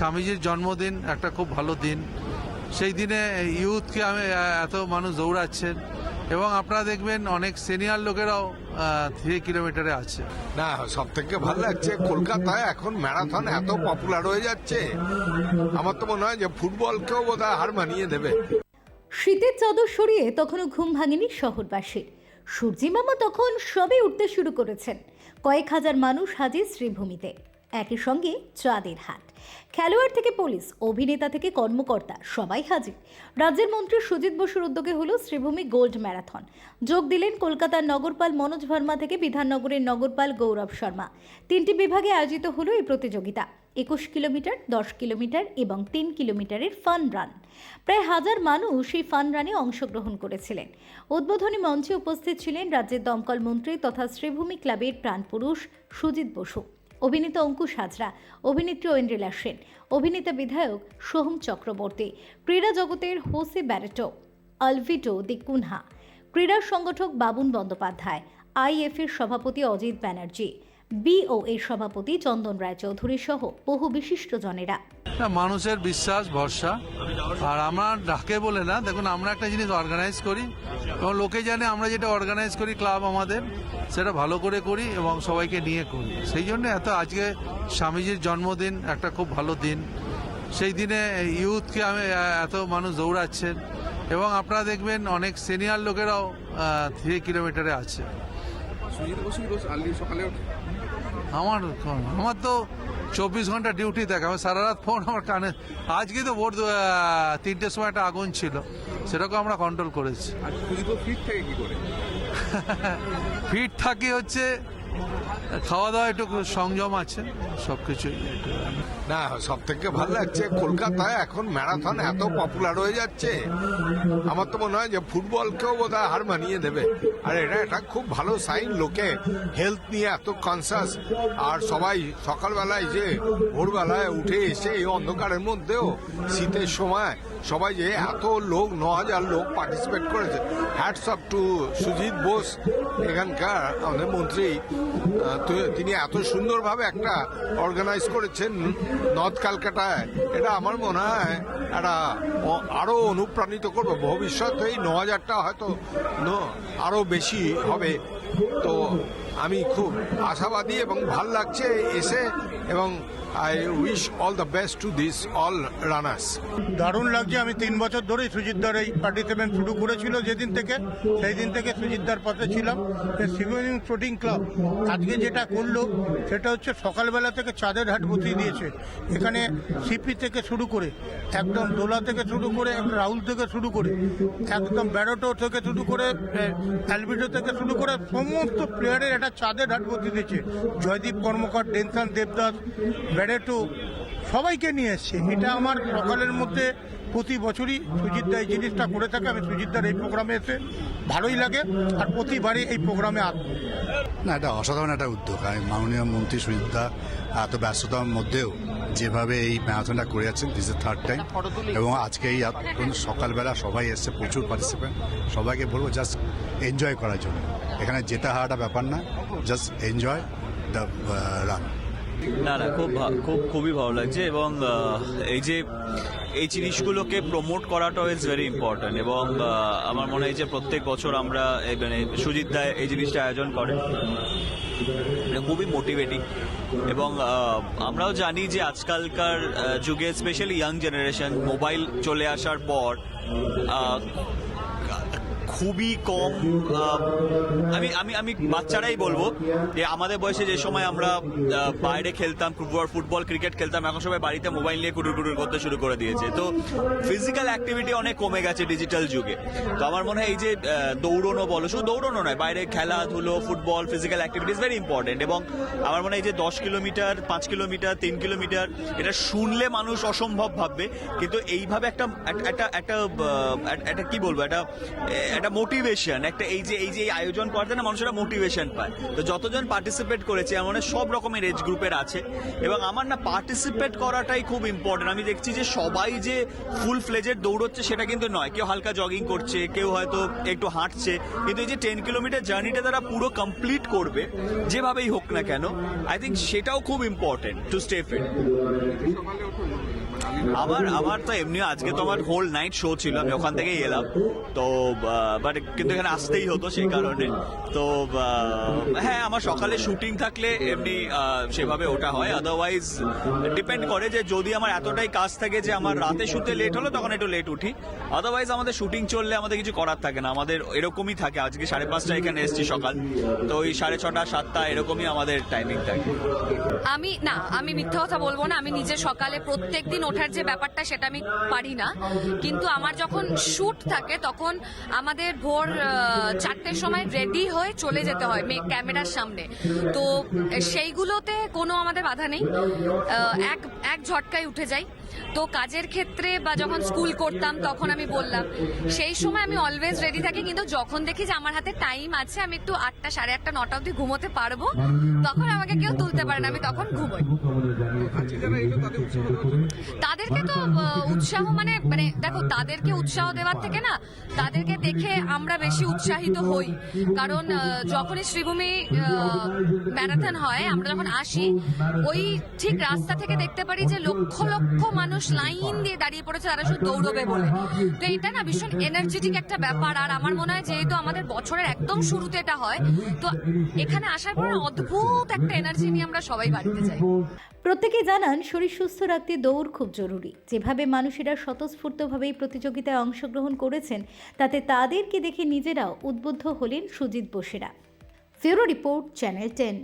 স্বামীজির জন্মদিন একটা খুব ভালো দিন। সেই দিনে ইউথকে আমি এত মানুষ দৌড়াচ্ছেন এবং আপনারা দেখবেন অনেক সিনিয়র লোকেরাও থ্রি কিলোমিটারে আছে। না সব থেকে ভালো লাগছে কলকাতায় এখন ম্যারাথন এত পপুলার হয়ে যাচ্ছে। আমার তো মনে হয় যে ফুটবলকেও বোধহয় হার মানিয়ে দেবে। শীতের চাদর সরিয়ে তখনও ঘুম ভাঙেনি শহরবাসীর সূর্যি মামা তখন সবে উঠতে শুরু করেছেন। কয়েক হাজার মানুষ হাজির শ্রীভূমিতে। একই সঙ্গে চাঁদের হাট। খেলোয়াড় থেকে পুলিশ, অভিনেতা থেকে কর্মকর্তা সবাই হাজির। রাজ্যের মন্ত্রী সুজিত বসুর উদ্যোগে হলো শ্রীভূমি গোল্ড ম্যারাথন। যোগ দিলেন কলকাতার নগরপাল মনোজ ভার্মা থেকে বিধাননগরের নগরপাল গৌরব শর্মা। তিনটি বিভাগে আয়োজিত হলো এই প্রতিযোগিতা। একুশ কিলোমিটার, দশ কিলোমিটার এবং তিন কিলোমিটারের ফান রান। প্রায় হাজার মানুষ এই ফান রানে অংশগ্রহণ করেছিলেন। উদ্বোধনী মঞ্চে উপস্থিত ছিলেন রাজ্যের দমকল মন্ত্রী তথা শ্রীভূমি ক্লাবের প্রাণপুরুষ সুজিত বসু। অভিনেতা অঙ্কুশ হাজরা অভিনেত্রী ঐন্দ্রিলা সেন, অভিনেতা বিধায়ক সোহম চক্রবর্তী, ক্রীড়া জগতের Jose Barreto, Alvito D'Cunha, ক্রীড়া সংগঠক বাবুন বন্দ্যোপাধ্যায় আইএফ এর সভাপতি অজিত ব্যানার্জি বিও এর সভাপতি চন্দন রায়চৌধুরী সহ বহু বিশিষ্টজনেরা না মানুষের বিশ্বাস ভরসা। আর আমরা ডাকে বলে না। দেখুন আমরা একটা জিনিস অর্গানাইজ করি। এবং লোকে জানে আমরা যেটা অর্গানাইজ করি ক্লাব আমাদের সেটা ভালো করে করি এবং সবাইকে নিয়ে করি। সেই জন্য এত আজকে স্বামীজির জন্মদিন একটা খুব ভালো দিন। সেই দিনে ইউথকে আমি এত মানুষ দৌড়াচ্ছেন। এবং আপনারা দেখবেন অনেক সিনিয়র লোকেরাও থ্রি কিলোমিটারে আছে। আমার আমার তো চব্বিশ ঘণ্টা ডিউটি থাকে আমি সারা রাত ফোন আমার কানে। আজকে তো ভোট তিনটের সময় একটা আগুন ছিল। সেটাকে আমরা কন্ট্রোল করেছি। ফিট থাকে কি করে? ফিট থাকি হচ্ছে খাওয়া দাওয়া একটু সংযম আছে সব কিছুই একটু না সব থেকে ভালো লাগছে কলকাতায় এখন ম্যারাথন এত পপুলার হয়ে যাচ্ছে। আমার তো মনে হয় যে ফুটবলকেও বোধহয় হার মানিয়ে দেবে। আর এটা একটা খুব ভালো সাইন লোকে হেলথ নিয়ে এত কনসাস আর সবাই সকালবেলায় যে ভোরবেলায় উঠে এসে এই অন্ধকারের মধ্যেও শীতের সময় সবাই যে এত লোক, ন হাজার লোক পার্টিসিপেট করেছে। Hats off to Sujit Bose এখানকার আমাদের মন্ত্রী তিনি এত সুন্দরভাবে একটা অর্গানাইজ করেছেন নর্থ ক্যালকাটায়, এটা আমার মনে হয় একটা আরও আরও অনুপ্রাণিত করবে। ভবিষ্যতে এই ন হাজারটা হয়তো আরও আরও বেশি হবে। তো আমি খুব আশাবাদী এবং ভালো লাগছে এসে এবং I wish all the best to this all runners. দারুণ লাগছে, আমি তিন বছর ধরেই সুজিতদার এই পার্টিসিপেন্ট শুরু করেছিল যেদিন থেকে সেই দিন থেকে সুজিতদার পথে ছিলাম। সিভিলিং স্পোর্টিং ক্লাব আজকে যেটা করল, সেটা হচ্ছে সকালবেলা থেকে চাঁদের হাট বসিয়ে দিয়েছে। এখানে সিপি থেকে শুরু করে, একদম দোলা থেকে শুরু করে, রাহুল থেকে শুরু করে, একদম ব্যারোটো থেকে শুরু করে অ্যালবিডো থেকে শুরু করে, সমস্ত প্লেয়ারের একটা চাঁদের হাট বদলে দিয়েছে। জয়দীপ কর্মকর, ডেনসান দেবদাস বেড়েটু সবাইকে নিয়ে এসছে। এটা আমার সকালের মধ্যে প্রতি বছরই সুজিতদা এই জিনিসটা করে থাকে। আমি সুজিতদার এই প্রোগ্রামে এসে ভালোই লাগে আর প্রতিবারই এই প্রোগ্রামে আসব। না, এটা অসাধারণ একটা উদ্যোগ। আমি মাননীয় মন্ত্রী সুজিতদা এত ব্যস্ততার মধ্যেও যেভাবে এই ম্যারাথনটা করে যাচ্ছেন দিস এ থার্ড টাইম এবং আজকে এই সকালবেলা সবাই এসছে, প্রচুর পার্টিসিপেন্ট সবাইকে বলব জাস্ট এনজয় করার জন্য। এখানে জেতা হারাটা ব্যাপার না জাস্ট এনজয় দ্য রান না না, খুব খুব, খুবই ভালো লাগছে এবং এই যে এই জিনিসগুলোকে প্রমোট করাটাও ইজ ভেরি ইম্পর্ট্যান্ট এবং আমার মনে হয় যে প্রত্যেক বছর আমরা মানে সুজিত দা এই জিনিসটা আয়োজন করেন এটা খুবই মোটিভেটিং এবং আমরাও জানি যে আজকালকার যুগে স্পেশালি ইয়াং জেনারেশন মোবাইল চলে আসার পর খুবই কম আমি আমি আমি বাচ্চারাই বলব যে আমাদের বয়সে যে সময় আমরা বাইরে খেলতাম, ফুটবল ক্রিকেট খেলতাম, এখন সবাই বাড়িতে মোবাইল নিয়ে কুটুর কুটুর করতে শুরু করে দিয়েছে। তো ফিজিক্যাল অ্যাক্টিভিটি অনেক কমে গেছে ডিজিটাল যুগে। তো আমার মনে হয় এই যে দৌড়নো বলো, শুধু দৌড়নো নয়, বাইরে খেলাধুলো, football physical activity very important এবং আমার মনে হয় যে দশ কিলোমিটার, পাঁচ কিলোমিটার, তিন কিলোমিটার, এটা শুনলে মানুষ অসম্ভব ভাববে। কিন্তু এইভাবে একটা একটা একটা একটা কি বলব, একটা একটা একটা মোটিভেশন একটা এই যে এই যে আয়োজন করতে না মানুষেরা মোটিভেশন পায়। তো যতজন পার্টিসিপেট করেছে আমার সব রকমের এজ গ্রুপের আছে। এবং আমার না পার্টিসিপেট করাটাই খুব ইম্পর্টেন্ট আমি দেখছি যে সবাই যে ফুল ফ্লেজের দৌড়চ্ছে, সেটা কিন্তু নয়। কেউ হালকা জগিং করছে, কেউ হয়তো একটু হাঁটছে। কিন্তু এই যে টেন কিলোমিটার জার্নিটা তারা পুরো কমপ্লিট করবে, যেভাবেই হোক না কেন আই থিঙ্ক সেটাও খুব ইম্পর্টেন্ট টু স্টে ফিট আমার আমার তো এমনি আজকে তো আমার হোল নাইট শো ছিল, আমি ওখান থেকেই এলাম। তো বাট কিন্তু এখানে আসতেই হতো সেই কারণে। তো হ্যাঁ আমার সকালে শুটিং থাকলে এমনি সেভাবে ওটা হয়। আদারওয়াইজ ডিপেন্ড করে যে যদি আমার এতটাই কাজ থাকে যে আমার রাতে শুতে লেট হলো, তখন একটু লেট উঠি। আদারওয়াইজ আমাদের শুটিং চললে আমাদের কিছু করার থাকে না। আমাদের এরকমই থাকে। আজকে সাড়ে পাঁচটা এখানে এসেছি সকাল। তো ওই সাড়ে ছটা, সাতটা এরকমই আমাদের টাইমিং থাকে। আমি, না, আমি মিথ্যা কথা বলব না। আমি নিজে সকালে প্রত্যেক দিন ওঠার যে ব্যাপারটা সেটা আমি পারি না। কিন্তু আমার যখন শ্যুট থাকে, তখন আমাদের ভোর চারটের সময় রেডি হয়ে চলে যেতে হয় ক্যামেরার সামনে। তো সেইগুলোতে কোনো আমাদের বাধা নেই। এক এক ঝটকায় উঠে যাই। তো কাজের ক্ষেত্রে বা যখন স্কুল করতাম, তখন আমি বললাম, সেই সময় আমি অলওয়েজ রেডি থাকি, কিন্তু যখন দেখি যে আমার হাতে টাইম আছে, আমি একটু আটটা, সাড়ে আটটা, নটা অবধি ঘুমোতে পারব, তখন আমাকে কেউ তুলতে পারে না, আমি তখন ঘুমোই? তাদেরকে তো উৎসাহ মানে মানে দেখো, তাদেরকে উৎসাহ দেওয়ার থেকে না, তাদেরকে দেখে আমরা বেশি উৎসাহিত হই কারণ যখনই শ্রীভূমি ম্যারাথন হয়, আমরা যখন আসি, ওই ঠিক রাস্তা থেকে দেখতে পারি যে লক্ষ লক্ষ মানুষ লাইন দিয়ে দাঁড়িয়ে পড়েছে তারা শুধু দৌড়বে বলে। তো এটা না ভীষণ এনার্জেটিক একটা ব্যাপার। আর আমার মনে হয় যেহেতু আমাদের বছরের একদম শুরুতে এটা হয় তো এখানে আসার পর অদ্ভুত একটা এনার্জি নিয়ে আমরা সবাই বাড়িতে যাই। প্রত্যেকে জানান শরীর সুস্থ রাখতে দৌড় খুব জরুরি। যেভাবে মানুষেরা স্বতঃস্ফূর্তভাবে এই প্রতিযোগিতায় অংশগ্রহণ করেছেন তাতে তাদেরকে দেখে নিজেরাও উদ্বুদ্ধ হলেন সুজিত বোসেরা। ফেরো রিপোর্ট চ্যানেল টেন।